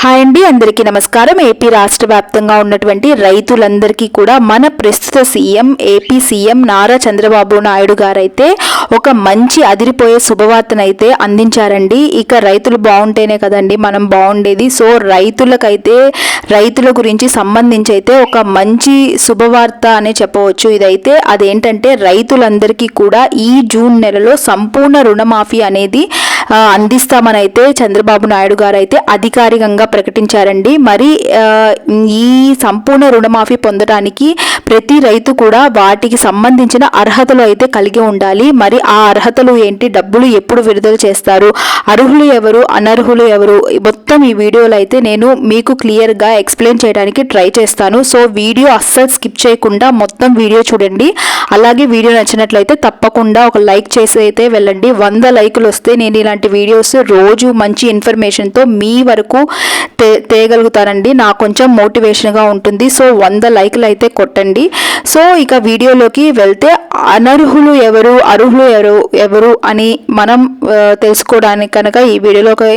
Hi అండి అందరికీ నమస్కారం. ఏపీ రాష్ట్ర వ్యాప్తంగా ఉన్నటువంటి రైతులందరికీ కూడా మన ప్రస్తుత CM AP CM Nara Chandrababu Naidu గారైతే ఒక మంచి అదిరిపోయే శుభవార్తనైతే అందించారండి. ఇక రైతులు బాగుంటేనే కదండి మనం బాగుండేది. సో రైతులకైతే రైతుల గురించి సంబంధించి అయితే ఒక మంచి శుభవార్త అనే చెప్పవచ్చు. ఇదైతే అదేంటంటే రైతులందరికీ కూడా ఈ జూన్ నెలలో సంపూర్ణ రుణమాఫీ అనేది అందిస్తామని అయితే చంద్రబాబు నాయుడు గారు అయితే అధికారికంగా ప్రకటించారండి. మరి ఈ సంపూర్ణ రుణమాఫీ పొందడానికి ప్రతి రైతు కూడా వాటికి సంబంధించిన అర్హతలు అయితే కలిగి ఉండాలి. మరి ఆ అర్హతలు ఏంటి? డబ్బులు ఎప్పుడు విడుదల చేస్తారు? అర్హులు ఎవరు? అనర్హులు ఎవరు? మొత్తం ఈ వీడియోలో అయితే నేను మీకు క్లియర్గా ఎక్స్ప్లెయిన్ చేయడానికి ట్రై చేస్తాను. సో వీడియో అస్సలు స్కిప్ చేయకుండా మొత్తం వీడియో చూడండి. అలాగే వీడియో నచ్చినట్లయితే తప్పకుండా ఒక లైక్ చేసి అయితే వెళ్ళండి. వంద లైకులు వస్తే నేను ఇలాంటి వీడియోస్ రోజు మంచి ఇన్ఫర్మేషన్తో మీ వరకు తే తేయగలుగుతారండి. నాకు కొంచెం మోటివేషన్గా ఉంటుంది. సో వంద లైకులు అయితే కొట్టండి. సో ఇక వీడియోలోకి వెళ్తే అనర్హులు ఎవరు అర్హులు ఎవరు ఎవరు అని మనం తెలుసుకోవడానికి కనుక ఈ వీడియోలోకి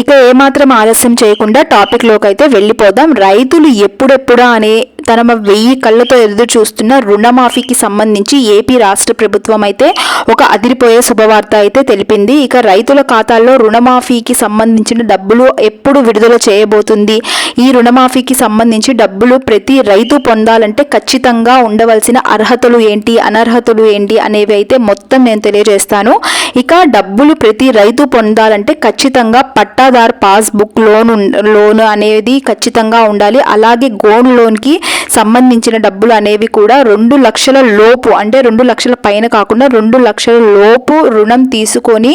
ఇక ఏమాత్రం ఆలస్యం చేయకుండా టాపిక్లోకి అయితే వెళ్ళిపోదాం. రైతులు ఎప్పుడెప్పుడా అనే తన వెయ్యి కళ్ళతో ఎదురు చూస్తున్న రుణమాఫీకి సంబంధించి ఏపీ రాష్ట్ర ప్రభుత్వం అయితే ఒక అదిరిపోయే శుభవార్త అయితే తెలిపింది. ఇక రైతుల ఖాతాల్లో రుణమాఫీకి సంబంధించిన డబ్బులు ఎప్పుడు విడుదల చేయబోతుంది? ఈ రుణమాఫీకి సంబంధించి డబ్బులు ప్రతి రైతు పొందాలంటే ఖచ్చితంగా ఉండవలసిన అర్హతలు ఏంటి అనర్హతలు ఏంటి అనేవి అయితే మొత్తం నేను తెలియజేస్తాను. ఇక డబ్బులు ప్రతి రైతు పొందాలంటే ఖచ్చితంగా పట్టాదార్ పాస్బుక్ లోన్ లోన్ అనేది ఖచ్చితంగా ఉండాలి. అలాగే గోల్డ్ లోన్కి సంబంధించిన డబ్బులు అనేవి కూడా రెండు లక్షల లోపు అంటే రెండు లక్షల పైన కాకుండా రెండు లక్షల లోపు రుణం తీసుకొని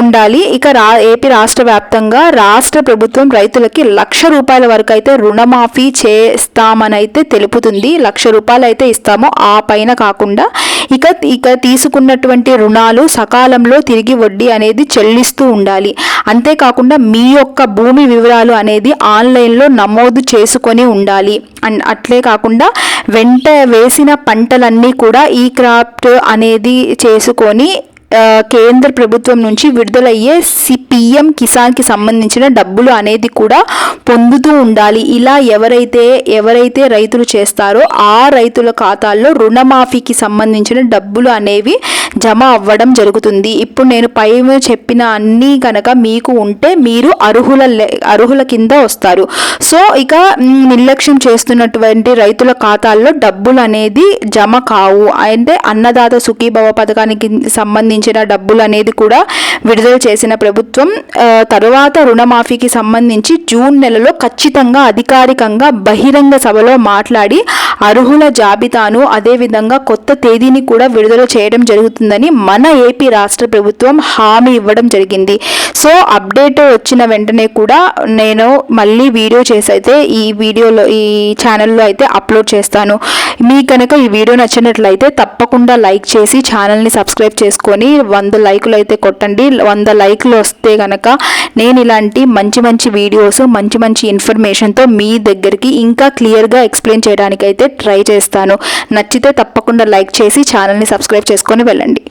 ఉండాలి. ఇక రా ఏపీ రాష్ట్ర వ్యాప్తంగా రాష్ట్ర ప్రభుత్వం రైతులకి లక్ష రూపాయల వరకు అయితే రుణమాఫీ చేస్తామని అయితే తెలుపుతుంది. లక్ష రూపాయలు అయితే ఇస్తాము ఆ పైన కాకుండా ఇక ఇక తీసుకున్నటువంటి రుణాలు సకాలంలో తిరిగి వడ్డీ అనేది చెల్లిస్తూ ఉండాలి. అంతేకాకుండా మీ యొక్క భూమి వివరాలు అనేది ఆన్లైన్లో నమోదు చేసుకొని ఉండాలి. అండ్ అట్లే కాకుండా వెంట వేసిన పంటలన్నీ కూడా ఈ క్రాఫ్ట్ అనేది చేసుకొని కేంద్ర ప్రభుత్వం నుంచి విడుదలయ్యే సిపిఎం కిసాన్కి సంబంధించిన డబ్బులు అనేది కూడా పొందుతూ ఉండాలి. ఇలా ఎవరైతే ఎవరైతే రైతులు చేస్తారో ఆ రైతుల ఖాతాల్లో రుణమాఫీకి సంబంధించిన డబ్బులు అనేవి జమ అవ్వడం జరుగుతుంది. ఇప్పుడు నేను పై చెప్పిన అన్నీ కనుక మీకు ఉంటే మీరు అర్హుల అర్హుల కింద వస్తారు. సో ఇక నిర్లక్ష్యం చేస్తున్నటువంటి రైతుల ఖాతాల్లో డబ్బులు అనేది జమ కావు. అంటే అన్నదాత సుఖీభవ పథకానికి సంబంధించిన డబ్బులు అనేది కూడా విడుదల చేసిన ప్రభుత్వం తరువాత రుణమాఫీకి సంబంధించి జూన్ నెలలో ఖచ్చితంగా అధికారికంగా బహిరంగ సభలో మాట్లాడి అర్హుల జాబితాను అదేవిధంగా కొత్త తేదీని కూడా విడుదల చేయడం జరుగుతుంది. జరుగుతుందని మన ఏపీ రాష్ట్ర ప్రభుత్వం హామీ ఇవ్వడం జరిగింది. సో అప్డేట్ వచ్చిన వెంటనే కూడా నేను మళ్ళీ వీడియో చేసి అయితే ఈ వీడియోలో ఈ ఛానల్లో అయితే అప్లోడ్ చేస్తాను. మీకు కనుక ఈ వీడియో నచ్చినట్లయితే తప్పకుండా లైక్ చేసి ఛానల్ని సబ్స్క్రైబ్ చేసుకొని వంద లైకులు అయితే కొట్టండి. వంద లైకులు వస్తే కనుక నేను ఇలాంటి మంచి మంచి వీడియోస్ మంచి మంచి ఇన్ఫర్మేషన్తో మీ దగ్గరికి ఇంకా క్లియర్గా ఎక్స్ప్లెయిన్ చేయడానికి అయితే ట్రై చేస్తాను. నచ్చితే తప్పకుండా లైక్ చేసి ఛానల్ని సబ్స్క్రైబ్ చేసుకొని వెళ్ళండి.